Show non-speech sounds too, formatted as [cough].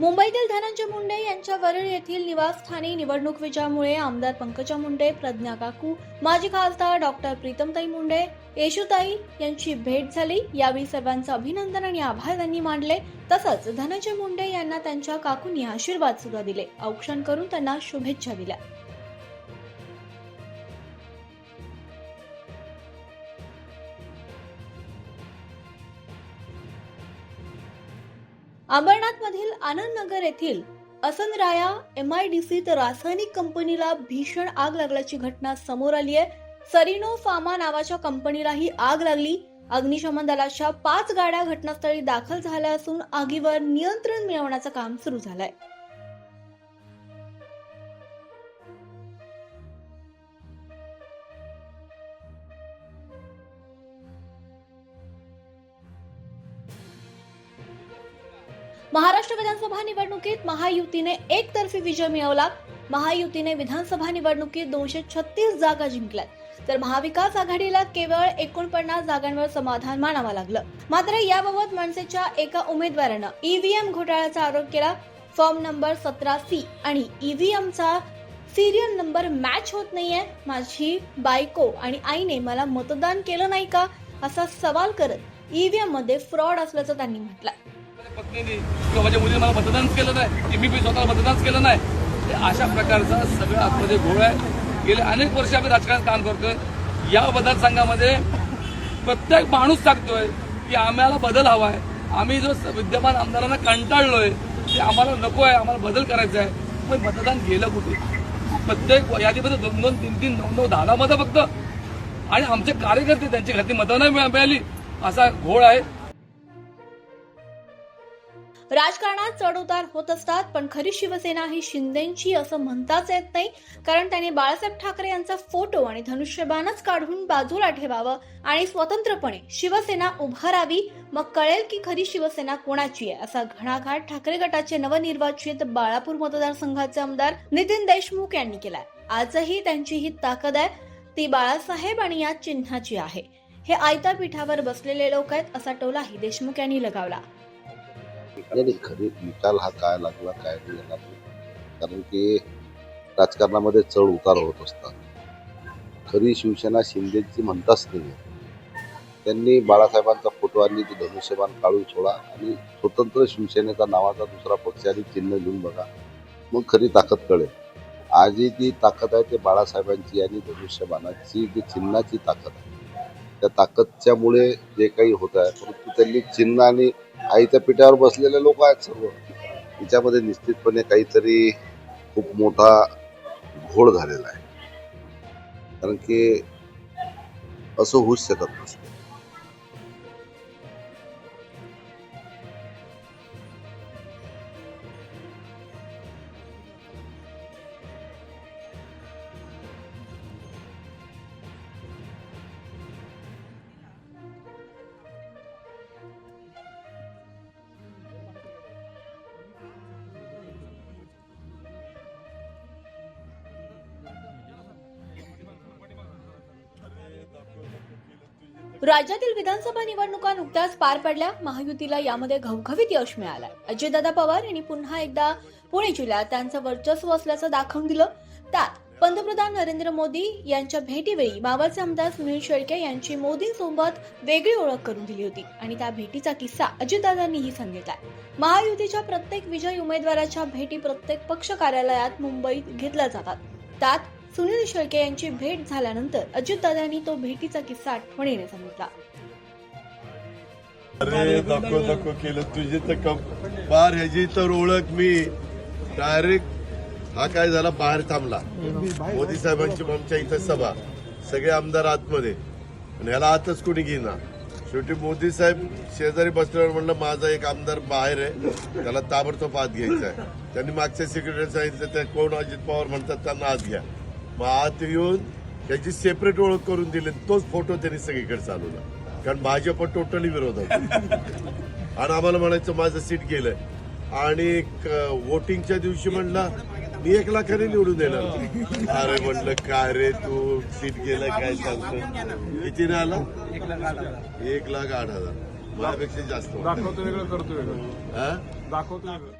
मुंबईतील धनंजय मुंडे यांच्या वरळ येथील निवासस्थानी निवडणूक विजयामुळे आमदार पंकजा मुंडे प्रज्ञा काकू माजी खासदार डॉक्टर प्रीतमताई मुंडे येशूताई यांची भेट झाली. यावेळी सर्वांचं अभिनंदन आणि आभार त्यांनी मानले. तसंच धनंजय मुंडे यांना त्यांच्या काकूंनी आशीर्वाद सुद्धा दिले. औक्षण करून त्यांना शुभेच्छा दिल्या. अंबरनाथमधील आनंदनगर येथील असनराया एम आय डी सीत रासायनिक कंपनीला भीषण आग लागल्याची घटना समोर आली आहे. सरिनो फार्मा नावाच्या कंपनीला ही आग लागली. अग्निशमन दलाच्या पाच गाड्या घटनास्थळी दाखल झाल्या असून आगीवर नियंत्रण मिळवण्याचं काम सुरू झालंय. महाराष्ट्र विधानसभा निवडणुकीत महायुतीने एकतर्फी विजय मिळवला. महायुतीने विधानसभा निवडणुकीत दोनशे छत्तीस जागा जिंकल्यात. तर महाविकास आघाडीला केवळ एकोणपन्नास जागांवर समाधान मानावं लागलं. मात्र याबाबत मनसेच्या एका उमेदवारानं ईव्हीएम घोटाळ्याचा आरोप केला. फॉर्म नंबर सतरा सी आणि ईव्हीएमचा सिरियल नंबर मॅच होत नाहीये. माझी बायको आणि आईने मला मतदान केलं नाही का? असा सवाल करत ईव्हीएममध्ये फ्रॉड असल्याचं त्यांनी म्हटलं पत्नीने किंवा माझ्या मुलीने मला केलं नाही की मी बी स्वतःला मतदानच केलं नाही. अशा प्रकारचा सगळं आतमध्ये घोळ आहे. गेले अनेक वर्ष आम्ही राजकारणात काम करतोय. या मतदारसंघामध्ये प्रत्येक माणूस सांगतोय की आम्हाला बदल हवा आहे. आम्ही जो विद्यमान आमदारांना कंटाळलोय ते आम्हाला नको आहे आम्हाला बदल करायचा आहे. पण मतदान गेलं कुठे? प्रत्येक यादीमध्ये दोन दोन तीन तीन नऊ नऊ दहा दहा मतं फक्त. आणि आमचे कार्यकर्ते त्यांची घातली मतं नाही मिळाली. असा घोळ आहे. राजकारणात चढउतार होत असतात पण खरी शिवसेना ही शिंदेची असं म्हणताच येत नाही. कारण त्यांनी बाळासाहेब ठाकरे यांचा फोटो आणि धनुष्यबाणच काढून बाजूला ठेवावं आणि स्वतंत्रपणे शिवसेना उभारावी मग कळेल की खरी शिवसेना कोणाची आहे असा घणाघाट ठाकरे गटाचे नवनिर्वाचित बाळापूर मतदारसंघाचे आमदार नितीन देशमुख यांनी केलाय. आजही त्यांची ही ताकद आहे. ती बाळासाहेब आणि या चिन्हाची आहे. हे आयत्या पीठावर बसलेले लोक आहेत असा टोलाही देशमुख यांनी लगावला. नाही नाही खरी निकाल हा काय लागला काय नाही येणार नाही. कारण की राजकारणामध्ये चढ उतार होत असतात. खरी शिवसेना शिंदेची म्हणताच नाही त्यांनी बाळासाहेबांचा फोटो आणि ते धनुष्यबाण काढून सोडा आणि स्वतंत्र शिवसेनेचा नावाचा दुसरा पक्ष आणि चिन्ह घेऊन बघा. मग खरी ताकद कळेल. आजही जी ताकद आहे ते बाळासाहेबांची आणि धनुष्यबाणाची जी चिन्हाची ताकद आहे. त्या ताकदच्यामुळे जे काही होत आहे परंतु त्यांनी चिन्ह आणि आईच्या पिठावर बसलेले लोक आहेत सर्व. तिच्यामध्ये निश्चितपणे काहीतरी खूप मोठा घोळ झालेला आहे. कारण की असं होऊच शकत नसतं. राज्यातील विधानसभा निवडणुका नुकत्याच पार पडल्या. महायुतीला यामध्ये घवघवीत यश मिळालंय. अजितदादा पवार यांनी पुन्हा एकदा पुणे जिल्ह्यात त्यांचं वर्चस्व असल्याचं दाखवून दिलं. त्यात पंतप्रधान नरेंद्र मोदी यांच्या भेटीवेळी मावळचे आमदार सुनील शेळके यांची मोदींसोबत वेगळी ओळख करून दिली होती आणि त्या भेटीचा किस्सा अजितदादांनीही सांगितलाय. महायुतीच्या प्रत्येक विजय उमेदवाराच्या भेटी प्रत्येक पक्ष कार्यालयात मुंबईत घेतल्या जातात. त्यात सुनील शेळके यांची भेट झाल्यानंतर अजितदादांनी तो भेटीचा किस्सा आठवणीने सांगितला अरे नको नको केलं. तुझी तर कम बार ह्याची तर ओळख मी. डायरेक्ट हा काय झाला? बाहेर थांबला. मोदी साहेबांची आमच्या इथं सभा. सगळे आमदार आतमध्ये. आणि ह्याला आतच कोणी घेईना. शेवटी मोदी साहेब शेजारी बसल्यावर म्हणलं माझा एक आमदार बाहेर आहे. त्याला ताबडतोब आत घ्यायचा आहे. त्यांनी मागच्या सेक्रेटरी सांगितलं ते कोण? अजित पवार म्हणतात त्यांना आत घ्या. मग आत येऊन त्याची सेपरेट ओळख करून दिली तोच फोटो त्यांनी सगळीकडे चालवला. कारण भाजप टोटली विरोधात आणि आम्हाला म्हणायचं माझं सीट गेलंय. आणि वोटिंगच्या दिवशी म्हणला मी एक लाखाने निवडून देणार. [laughs] अरे म्हणलं काय रे तू सीट गेलं काय सांगतो? कितीने आला? एक लाख आठ हजार. माझ्यापेक्षा जास्त दाखवतो वेगळं करतो वेगळं. हा? दाखवतो वेगळं.